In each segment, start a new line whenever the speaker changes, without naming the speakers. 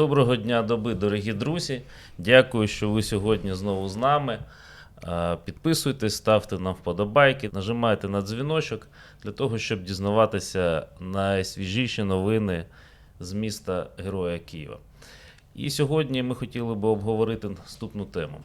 Доброго дня доби, дорогі друзі. Дякую, що ви сьогодні знову з нами. Підписуйтесь, ставте нам вподобайки, нажимайте на дзвіночок для того, щоб дізнаватися найсвіжіші новини з міста Героя Києва. І сьогодні ми хотіли би обговорити наступну тему.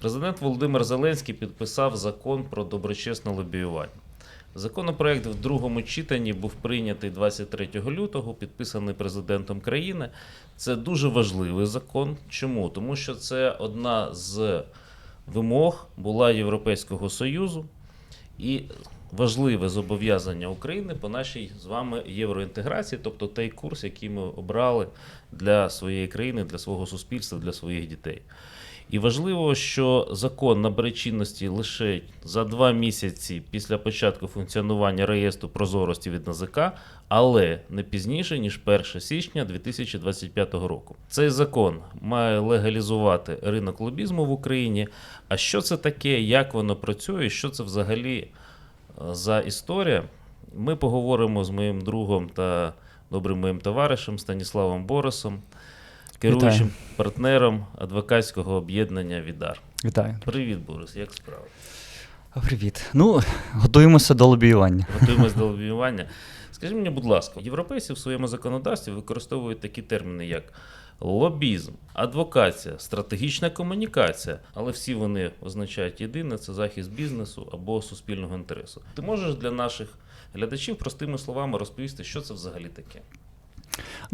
Президент Володимир Зеленський підписав закон про доброчесне лобіювання. Законопроект в другому читанні був прийнятий 23 лютого, підписаний президентом країни. Це дуже важливий закон. Чому? Тому що це одна з вимог була Європейського Союзу і важливе зобов'язання України по нашій з вами євроінтеграції, тобто той курс, який ми обрали для своєї країни, для свого суспільства, для своїх дітей. І важливо, що закон набере чинності лише за два місяці після початку функціонування реєстру прозорості від НАЗК, але не пізніше ніж 1 січня 2025 року. Цей закон має легалізувати ринок лобізму в Україні. А що це таке, як воно працює, що це взагалі е, за історія? Ми поговоримо з моїм другом та добрим моїм товаришем Станіславом Борисом, керуючим партнером адвокатського об'єднання Відар.
Вітаю.
Привіт, Борис, як справи?
Привіт. Ну, готуємося до лобіювання.
Готуємось до лобіювання. Скажи мені, будь ласка, європейці в своєму законодавстві використовують такі терміни, як лобізм, адвокація, стратегічна комунікація, але всі вони означають єдине це захист бізнесу або суспільного інтересу. Ти можеш для наших глядачів простими словами розповісти, що це взагалі таке?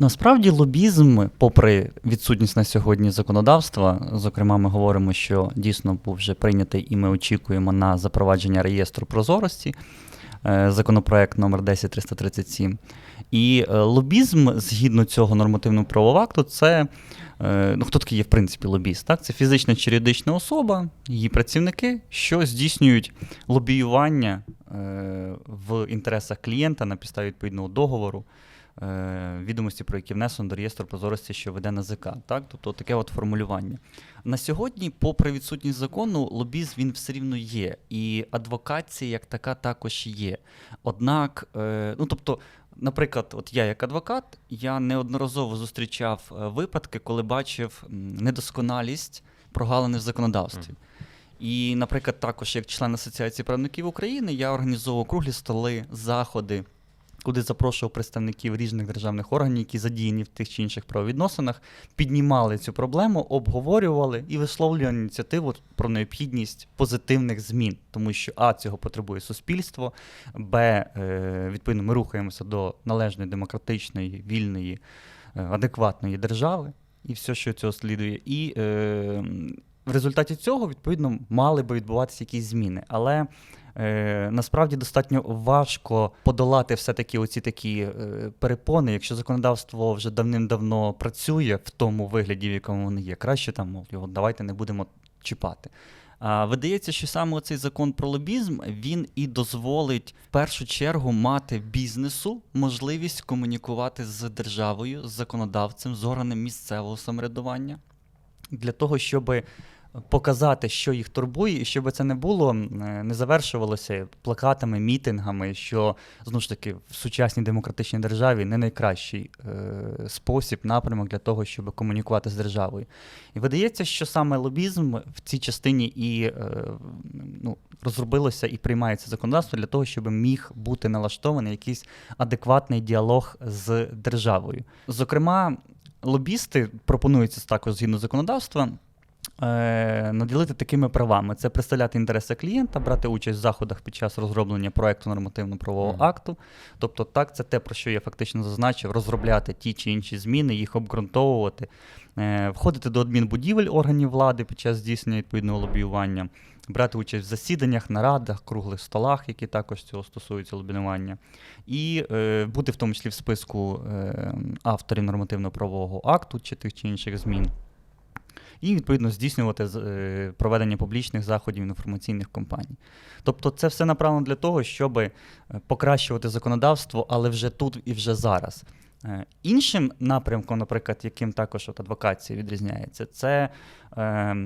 Насправді, лобізм, попри відсутність на сьогодні законодавства, зокрема, ми говоримо, що дійсно був вже прийнятий, і ми очікуємо на запровадження реєстру прозорості. е, Законопроект номер 10337. І е, лобізм, згідно цього нормативного правового акту, це е, ну, хто такий є, в принципі, лобіст? Так? Це фізична чи юридична особа, її працівники, що здійснюють лобіювання в інтересах клієнта на підставі відповідного договору, відомості, про які внесено до реєстру прозорості, що веде НАЗК. Так? Тобто таке от формулювання. На сьогодні, попри відсутність закону, лобізм він все рівно є. І адвокація як така також є. Однак, е, ну тобто. Наприклад, от я як адвокат, я неодноразово зустрічав е, випадки, коли бачив недосконалість прогалини в законодавстві. І, наприклад, також як член Асоціації правників України, я організовував круглі столи, заходи, куди запрошував представників різних державних органів, які задіяні в тих чи інших правовідносинах, піднімали цю проблему, обговорювали і висловлювали ініціативу про необхідність позитивних змін, тому що а цього потребує суспільство, б е, відповідно ми рухаємося до належної демократичної, вільної, е, адекватної держави і все, що цього слідує. І е, в результаті цього, відповідно, мали би відбуватися якісь зміни. Але е, насправді достатньо важко подолати все-таки оці такі е, перепони, якщо законодавство вже давним-давно працює в тому вигляді, в якому воно є. Краще там мов, його давайте не будемо чіпати. А видається, що саме цей закон про лобізм він і дозволить в першу чергу мати бізнесу можливість комунікувати з державою, з законодавцем, з органом місцевого самоврядування для того, щоб показати, що їх турбує, і щоб це не було, е, не завершувалося плакатами, мітингами, що знову ж таки в сучасній демократичній державі не найкращий е, спосіб, напрямок для того, щоб комунікувати з державою. І видається, що саме лобізм в цій частині і е, ну, розробилося і приймається законодавство для того, щоб міг бути налаштований якийсь адекватний діалог з державою. Зокрема, лобісти пропонується також згідно законодавства. Е, Наділити такими правами: це представляти інтереси клієнта, брати участь в заходах під час розроблення проекту нормативно-правового
Мгм.
акту. Тобто, так, це те, про що я фактично зазначив, розробляти ті чи інші зміни, їх обґрунтовувати, е, входити до адмінбудівель органів влади під час здійснення відповідного лобіювання, брати участь в засіданнях, нарадах, круглих столах, які також цього стосуються лобіювання, і е, бути в тому числі в списку е, авторів нормативно-правового акту чи тих чи інших змін. І відповідно здійснювати е, проведення публічних заходів інформаційних компаній. Тобто, це все направлено для того, щоб е, покращувати законодавство, але вже тут і вже зараз. Е, Іншим напрямком, наприклад, яким також от адвокація відрізняється, це е,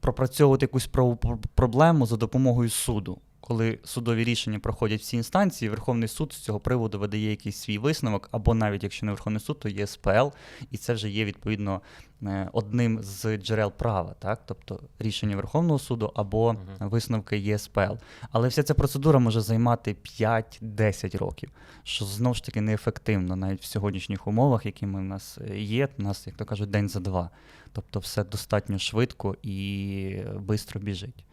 пропрацьовувати якусь проблему за допомогою суду. Коли судові рішення проходять всі інстанції, Верховний суд з цього приводу видає якийсь свій висновок, або навіть якщо не Верховний суд, то є СПЛ, і це вже є відповідно е, одним з джерел права, так? тобто рішення Верховного суду або висновки ЄСПЛ. Але вся ця процедура може займати 5-10 років, що знову ж таки неефективно навіть в сьогоднішніх умовах, якими в нас е, є, у нас, як то кажуть, день за два. Тобто все достатньо швидко і швидко біжить.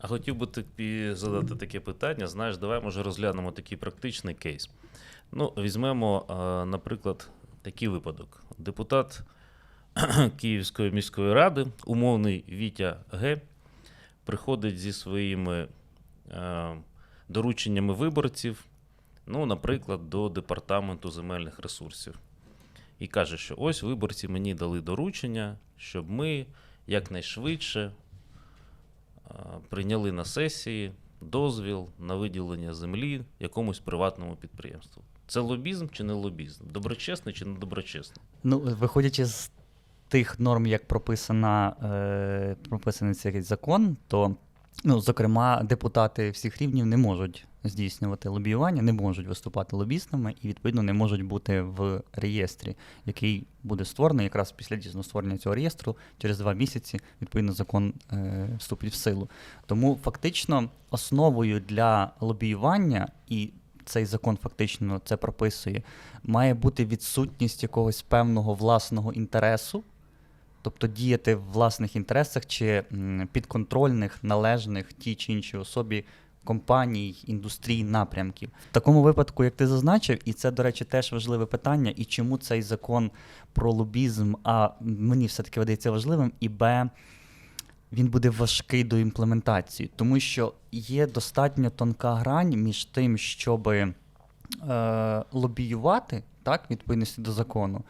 А хотів би тобі задати таке питання. Знаєш, давай може розглянемо такий практичний кейс. Ну, візьмемо, наприклад, такий випадок. Депутат Київської міської ради, умовний Вітя Г, приходить зі своїми е, дорученнями виборців, ну, наприклад, до департаменту земельних ресурсів. І каже, що ось виборці мені дали доручення, щоб ми якнайшвидше прийняли на сесії дозвіл на виділення землі якомусь приватному підприємству. Це лобізм чи не лобізм? Доброчесний чи не доброчесно?
Ну, виходячи з тих норм, як прописана, е, прописаний цей закон, то, ну, зокрема, депутати всіх рівнів не можуть здійснювати лобіювання, не можуть виступати лобістами і, відповідно, не можуть бути в реєстрі, який буде створений якраз після дійсно створення цього реєстру. Через два місяці, відповідно, закон е, вступить в силу. Тому фактично основою для лобіювання і цей закон фактично це прописує, має бути відсутність якогось певного власного інтересу, тобто діяти в власних інтересах чи підконтрольних, належних тій чи іншій особі компаній, індустрій, напрямків. В такому випадку, як ти зазначив, і це, до речі, теж важливе питання, і чому цей закон про лобізм, а мені все-таки видається важливим, і Б він буде важкий до імплементації, тому що є достатньо тонка грань між тим, щоб е, лобіювати так, відповідності до закону,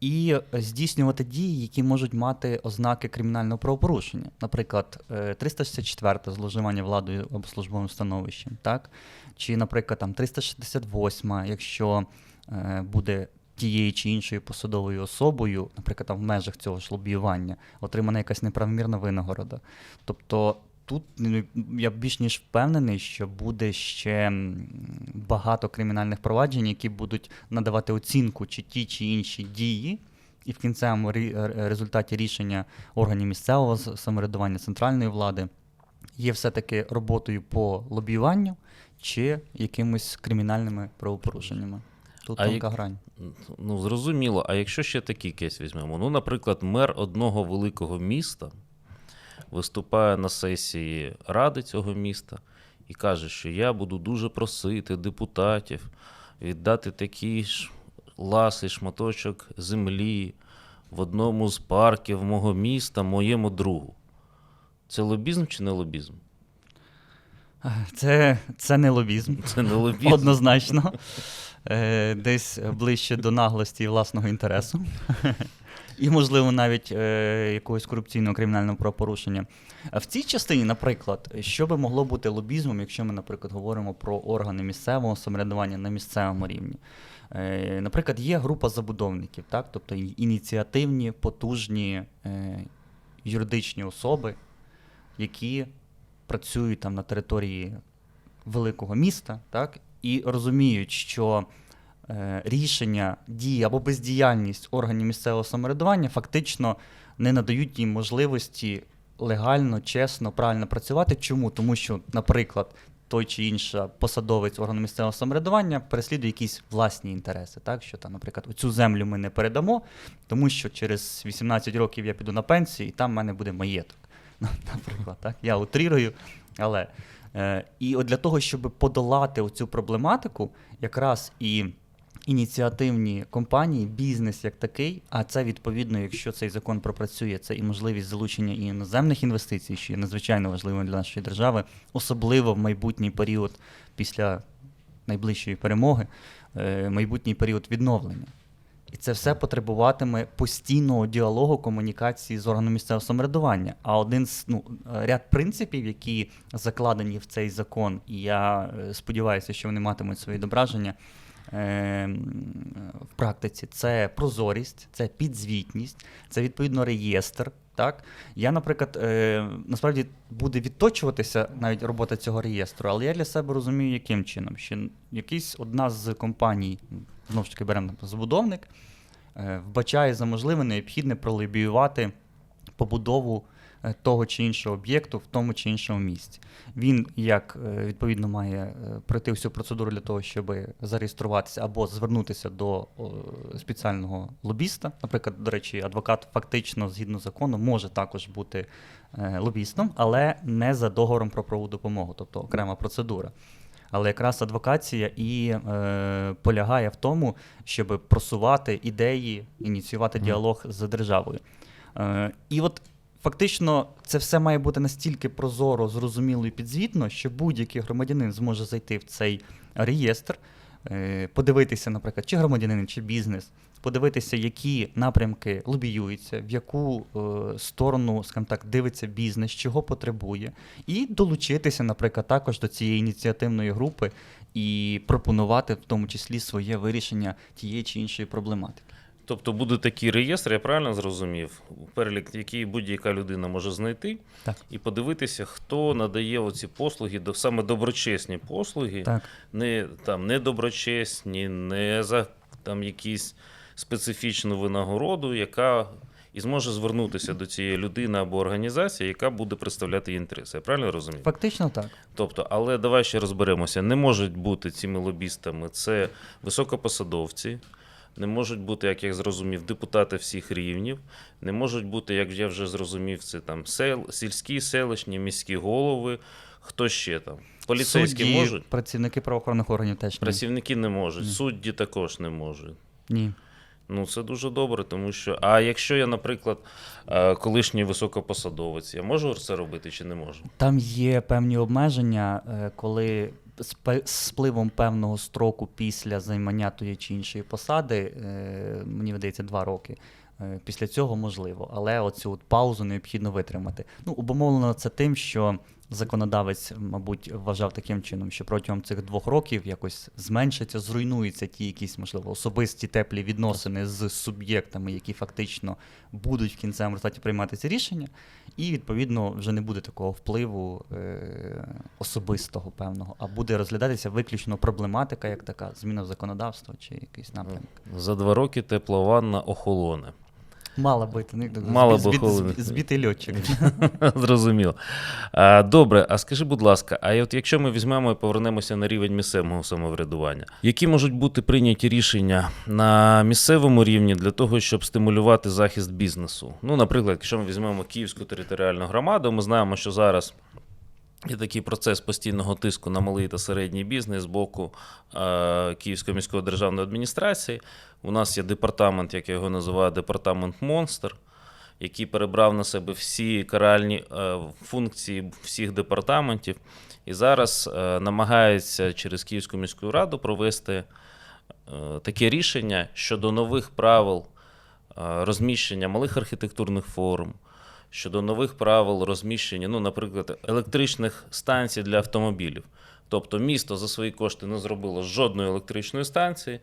і здійснювати дії, які можуть мати ознаки кримінального правопорушення. Наприклад, е, 364 зловживання владою або службовим становищем, так? чи, наприклад, там 368, якщо е, буде тією чи іншою посадовою особою, наприклад, там в межах цього ж лобіювання, отримана якась неправомірна винагорода. Тобто тут ну, я більш ніж впевнений, що буде ще багато кримінальних проваджень, які будуть надавати оцінку чи ті чи інші дії. І в кінцевому результаті рішення органів місцевого самоврядування центральної влади є все-таки роботою по лобіюванню чи якимось кримінальними правопорушеннями. Тут
А
тонка
як-
грань.
Ну, зрозуміло. А якщо ще такий кейс візьмемо? Ну, наприклад, мер одного великого міста виступає на сесії ради цього міста і каже, що я буду дуже просити депутатів віддати такий ж ласий шматочок землі в одному з парків мого міста моєму другу. Це лобізм чи не лобізм?
Це, це не лобізм.
Це не лобізм.
Однозначно. Е, Десь ближче до наглості і власного інтересу. І, можливо, навіть е, якогось корупційного кримінального правопорушення. А в цій частині, наприклад, що би могло бути лобізмом, якщо ми, наприклад, говоримо про органи місцевого самоврядування на місцевому рівні? Е, Наприклад, є група забудовників, так? тобто ініціативні, потужні е, юридичні особи, які працюють там на території великого міста, так, і розуміють, що рішення дії або бездіяльність органів місцевого самоврядування фактично не надають їм можливості легально, чесно, правильно працювати. Чому? Тому що, наприклад, той чи інша посадовець органу місцевого самоврядування переслідує якісь власні інтереси. Так, що там, наприклад, цю землю ми не передамо, тому що через 18 років я піду на пенсію, і там в мене буде маєток. Ну, Наприклад, так? Я утрірую, але е, і от для того, щоб подолати оцю проблематику, якраз і ініціативні компанії, бізнес як такий, а це відповідно, якщо цей закон пропрацює, це і можливість залучення і іноземних інвестицій, що є надзвичайно важливим для нашої держави, особливо в майбутній період після найближчої перемоги, е, майбутній період відновлення. І це все потребуватиме постійного діалогу, комунікації з органом місцевого самоврядування. А один з ну, ряд принципів, які закладені в цей закон, і я е, сподіваюся, що вони матимуть е, м, в практиці це прозорість, це підзвітність, це відповідно реєстр. Так, я, наприклад, е, насправді буде відточуватися навіть робота цього реєстру, але я для себе розумію, яким чином, що якийсь одна з компаній, знову ж таки беремо забудовник, е, вбачає за можливе необхідне пролобіювати побудову того чи іншого об'єкту в тому чи іншому місці. Він як е, відповідно має е, пройти всю процедуру для того, щоб зареєструватися або звернутися до спеціального лобіста. Наприклад, до речі, адвокат фактично згідно закону може також бути е, лобістом, але не за договором про правову допомогу, тобто окрема процедура. Але якраз адвокація і е, полягає в тому, щоб просувати ідеї, ініціювати діалог з державою. Е, і от фактично це все має бути настільки прозоро, зрозуміло і підзвітно, що будь-який громадянин зможе зайти в цей реєстр, е, подивитися, наприклад, чи громадянин, чи бізнес, подивитися, які напрямки лобіюються, в яку е, сторону, скажімо так, дивиться бізнес, чого потребує, і долучитися, наприклад, також до цієї ініціативної групи і пропонувати в тому числі своє вирішення тієї чи іншої проблематики.
Тобто буде такий реєстр, я правильно зрозумів, перелік, який будь-яка людина може знайти,
Так.
і подивитися, хто надає оці послуги, саме доброчесні послуги,
Так.
не там не доброчесні, не за там якісь специфічну винагороду, яка і зможе звернутися до цієї людини або організації, яка буде представляти її інтереси. Я правильно розумію?
Фактично так.
Тобто, але давай ще розберемося. Не можуть бути цими лобістами це високопосадовці, не можуть бути, як я зрозумів, депутати всіх рівнів, не можуть бути, як я вже зрозумів, це там сел, сільські, селищні, міські голови. Хто ще там? Поліцейські
Судді,
можуть,
Працівники правоохоронних органів теж ні.
працівники не можуть,
Ні.
судді також не можуть.
Ні.
Ну, це дуже добре, тому що. А якщо я, наприклад, е, колишній високопосадовець, я можу це робити чи не можу?
Там є певні обмеження, е, коли спливом певного строку після займання тої чи іншої посади, е, мені видається, два роки. Е, Після цього можливо, але оцю от паузу необхідно витримати. Ну, обумовлено це тим, що законодавець, мабуть, вважав таким чином, що протягом цих двох років якось зменшиться, зруйнуються ті якісь, можливо, особисті теплі відносини з суб'єктами, які фактично будуть в кінцевому результаті приймати ці рішення, і відповідно вже не буде такого впливу е, особистого певного, а буде розглядатися виключно проблематика, як така, зміна в законодавство чи якийсь напрямок.
За два роки тепла ванна охолоне.
Мала бути, ну,
Мала
збі-
би
збі- збі- збитий льотчик.
Зрозуміло. А, добре, а скажи, будь ласка, а от якщо ми візьмемо і повернемося на рівень місцевого самоврядування, які можуть бути прийняті рішення на місцевому рівні для того, щоб стимулювати захист бізнесу? Ну, наприклад, якщо ми візьмемо Київську територіальну громаду, ми знаємо, що зараз. Є такий процес постійного тиску на малий та середній бізнес з боку е, Київської міської державної адміністрації. У нас є департамент, як я його називаю, департамент Монстр, який перебрав на себе всі каральні е, функції всіх департаментів, і зараз е, намагається через Київську міську раду провести таке рішення щодо нових правил розміщення малих архітектурних форм, щодо нових правил розміщення, ну, наприклад, електричних станцій для автомобілів. Тобто місто за свої кошти не зробило жодної електричної станції,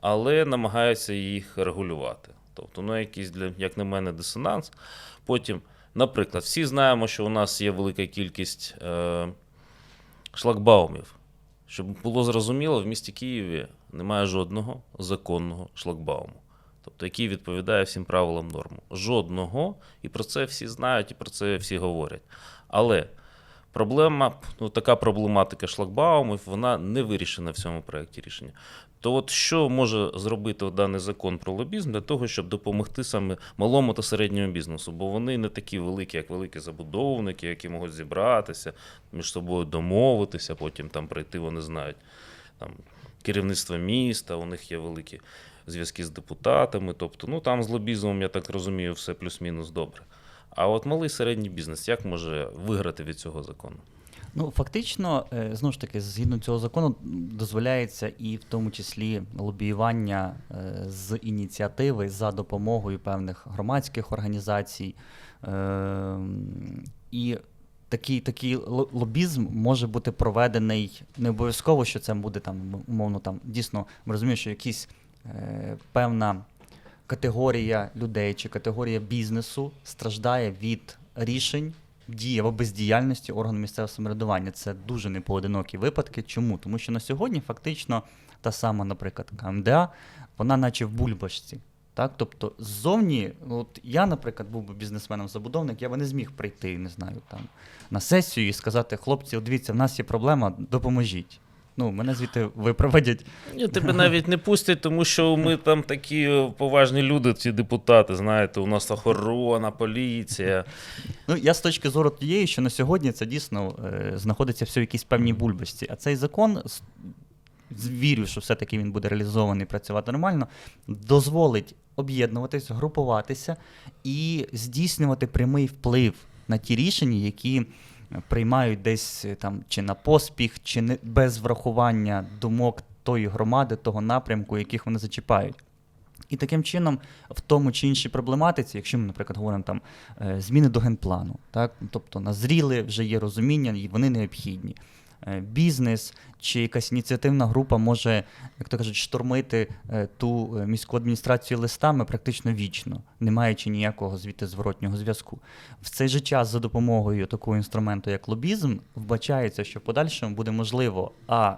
але намагається їх регулювати. Тобто, ну, якийсь для, як на мене, дисонанс. Потім, наприклад, всі знаємо, що у нас є велика кількість е, шлагбаумів. Щоб було зрозуміло, в місті Києві немає жодного законного шлагбауму, тобто який відповідає всім правилам норму. Жодного, і про це всі знають, і про це всі говорять. Але проблема, ну така проблематика шлагбаумів, вона не вирішена в цьому проєкті рішення. То от що може зробити даний закон про лобізм для того, щоб допомогти саме малому та середньому бізнесу? Бо вони не такі великі, як великі забудовники, які можуть зібратися, між собою домовитися, потім там прийти, вони знають там керівництво міста, у них є великі зв'язки з депутатами. Тобто, ну там з лобізмом, я так розумію, все плюс-мінус добре. А от малий середній бізнес як може виграти від цього закону?
Ну, фактично, е, знову ж таки, згідно цього закону, дозволяється і в тому числі лобіювання е, з ініціативи за допомогою певних громадських організацій. Е, І такий, такий лобізм може бути проведений не обов'язково, що це буде там, умовно, там дійсно ми розуміємо, що якісь певна категорія людей чи категорія бізнесу страждає від рішень дії або бездіяльності органу місцевого самоврядування. Це дуже непоодинокі випадки. Чому? Тому що на сьогодні фактично та сама, наприклад, КМДА, вона наче в бульбашці. Так, тобто ззовні, от я, наприклад, був би бізнесменом-забудовник, я би не зміг прийти, не знаю, там на сесію і сказати, хлопці, дивіться, в нас є проблема, допоможіть. Ну, мене звідти випроводять.
Ні, тебе навіть не пустять, тому що ми там такі поважні люди, ці депутати, знаєте, у нас охорона, поліція.
Ну, я з точки зору тієї, що на сьогодні це дійсно е, знаходиться все в якійсь певній бульбашці. А цей закон, вірю, що все-таки він буде реалізований, працювати нормально, дозволить об'єднуватись, групуватися і здійснювати прямий вплив на ті рішення, які приймають десь е, там чи на поспіх, чи не без врахування думок тої громади, того напрямку, яких вони зачіпають. І таким чином, в тому чи іншій проблематиці, якщо ми, наприклад, говоримо там е, зміни до генплану, так тобто назріли, вже є розуміння, і вони необхідні. Е, Бізнес чи якась ініціативна група може, як то кажуть, штормити е, ту е, міську адміністрацію листами практично вічно, не маючи ніякого звідти зворотнього зв'язку. В цей же час за допомогою такого інструменту, як лобізм, вбачається, що в подальшому буде можливо а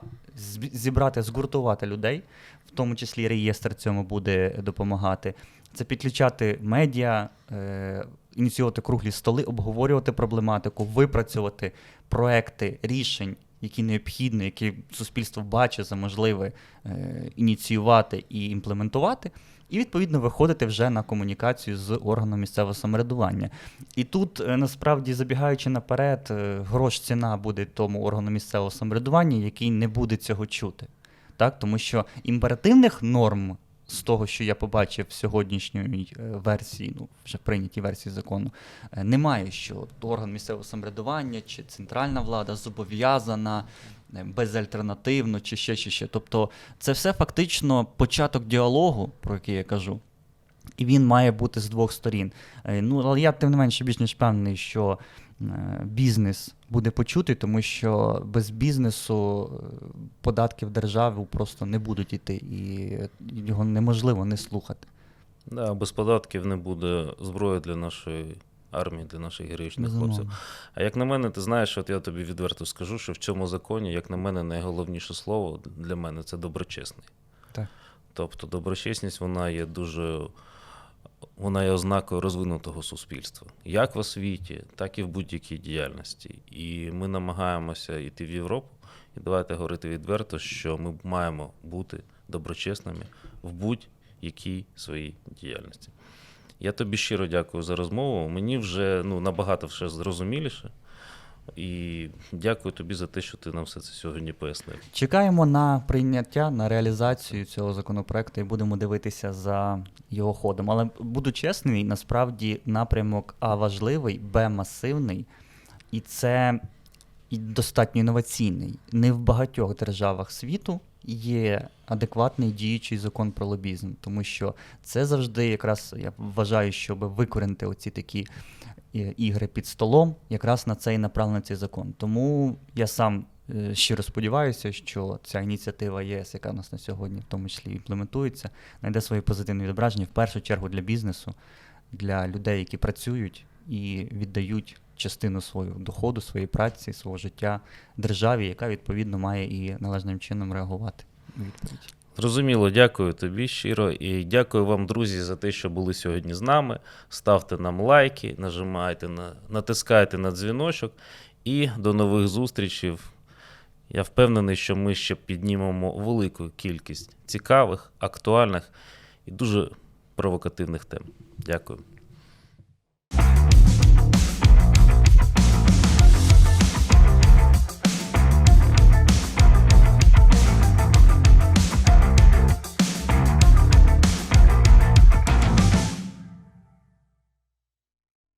зібрати, згуртувати людей, в тому числі реєстр цьому буде допомагати. Це підключати медіа, е, ініціювати круглі столи, обговорювати проблематику, випрацювати проекти рішень, які необхідні, які суспільство бачить за можливе е, ініціювати і імплементувати. І відповідно виходити вже на комунікацію з органом місцевого самоврядування. І тут е, насправді забігаючи наперед, е, грош ціна буде тому органу місцевого самоврядування, який не буде цього чути. Так? Тому що імперативних норм з того, що я побачив в сьогоднішньої е, версії, ну вже прийнятій версії закону, е, немає, що орган місцевого самоврядування чи центральна влада зобов'язана е, безальтернативно, чи ще, чи ще. Тобто, це все фактично початок діалогу, про який я кажу. І він має бути з двох сторін. Ну, але я тим не менше більш ніж впевнений, що бізнес буде почутий, тому що без бізнесу е, податки в державу просто не будуть йти, і його неможливо не слухати.
Да, без податків не буде зброї для нашої армії, для наших героїчних
Безумовно.
хлопців. А як на мене, ти знаєш, от я тобі відверто скажу, що в цьому законі, як на мене, найголовніше слово для мене це доброчесний.
Так.
Тобто доброчесність вона є дуже. Вона є ознакою розвинутого суспільства, як в освіті, так і в будь-якій діяльності. І ми намагаємося йти в Європу. І давайте говорити відверто, що ми маємо бути доброчесними в будь-якій своїй діяльності. Я тобі щиро дякую за розмову. Мені вже ну, набагато все зрозуміліше. І дякую тобі за те, що ти нам все це сьогодні пояснив.
Чекаємо на прийняття, на реалізацію цього законопроекту і будемо дивитися за його ходом. Але буду чесний, насправді напрямок А важливий, Б масивний, і це достатньо інноваційний. Не в багатьох державах світу є адекватний діючий закон про лобізм, тому що це завжди якраз я вважаю, щоб викорінити оці такі ігри під столом, якраз на це і направлений цей закон. Тому я сам е, щиро сподіваюся, що ця ініціатива ЄС, яка у нас на сьогодні, в тому числі імплементується, знайде своє позитивне відображення в першу чергу для бізнесу, для людей, які працюють і віддають частину свого доходу, своєї праці, свого життя державі, яка відповідно має і належним чином реагувати. відповідь.
Зрозуміло, дякую тобі щиро і дякую вам, друзі, за те, що були сьогодні з нами. Ставте нам лайки, нажимайте на натискайте на дзвіночок і до нових зустрічей. Я впевнений, що ми ще піднімемо велику кількість цікавих, актуальних і дуже провокативних тем. Дякую.